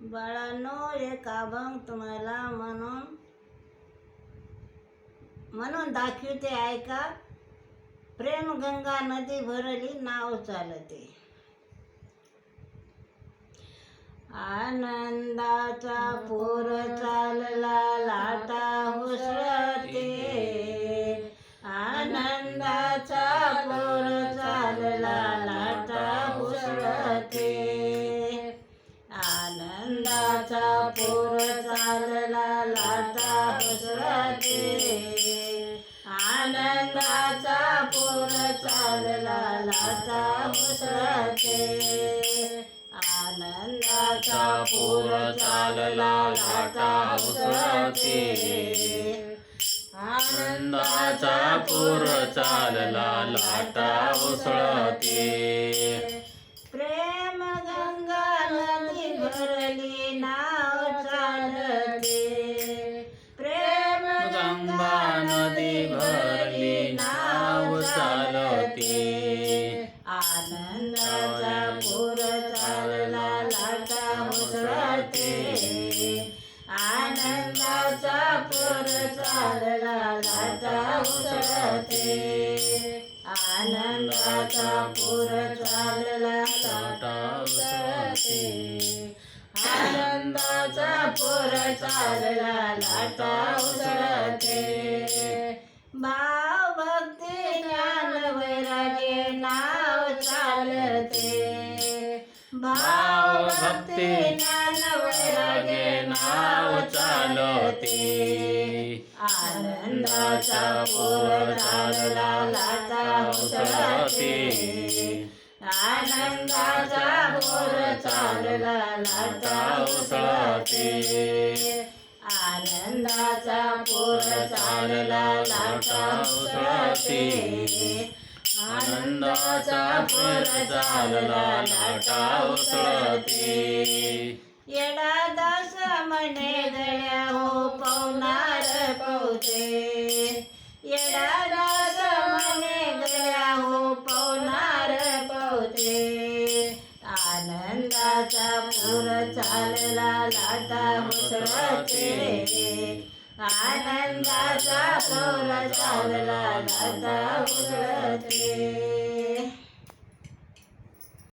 बाळांनो एक अभंग तुम्हाला म्हणून. म्हणून दाखवते ऐका. प्रेम गंगा नदी भरली नाव चालते. आनंदाचा पोर चालला लाटा उसळते आनंदाचा पोर चालला लाटा उसळते आनंदाचा पोर चालला लाटा उसळते आनंदाचा पोर चालला लाटा उसळते आनंदाचा पोर चालला लाटा उसळ चली नाव चालते. प्रेम गंगा नदी भरली नाव चालते. आनंदाचा पूर चालला लाटा उसळते आनंदाचा पूर चालला लाटा उसळते आनंदाचा पूर चालला लाटा उसळते आनंदाचा पोर चालला लाटा उसळते भाव भक्ती ज्ञान वैराग्य नाव चालते. भाव भक्ती ज्ञान वैराग्य नाव चालते. आनंदाचा पोर चालला लाटा उसळते आनंदाचा चालला लाटा उसळते. आनंदाचा पोर चालला लाटा उसळते. आनंदाचा पोर चालला लाटा उसळते. येडा दास म्हणे दळ्या हो पवनार पवते येडा दास म्हणे दळ्या हो पवनार पवते आनंदाचा मोर चालला लाटा उसळते आनंदाचा मोर चालला लाटा उसळते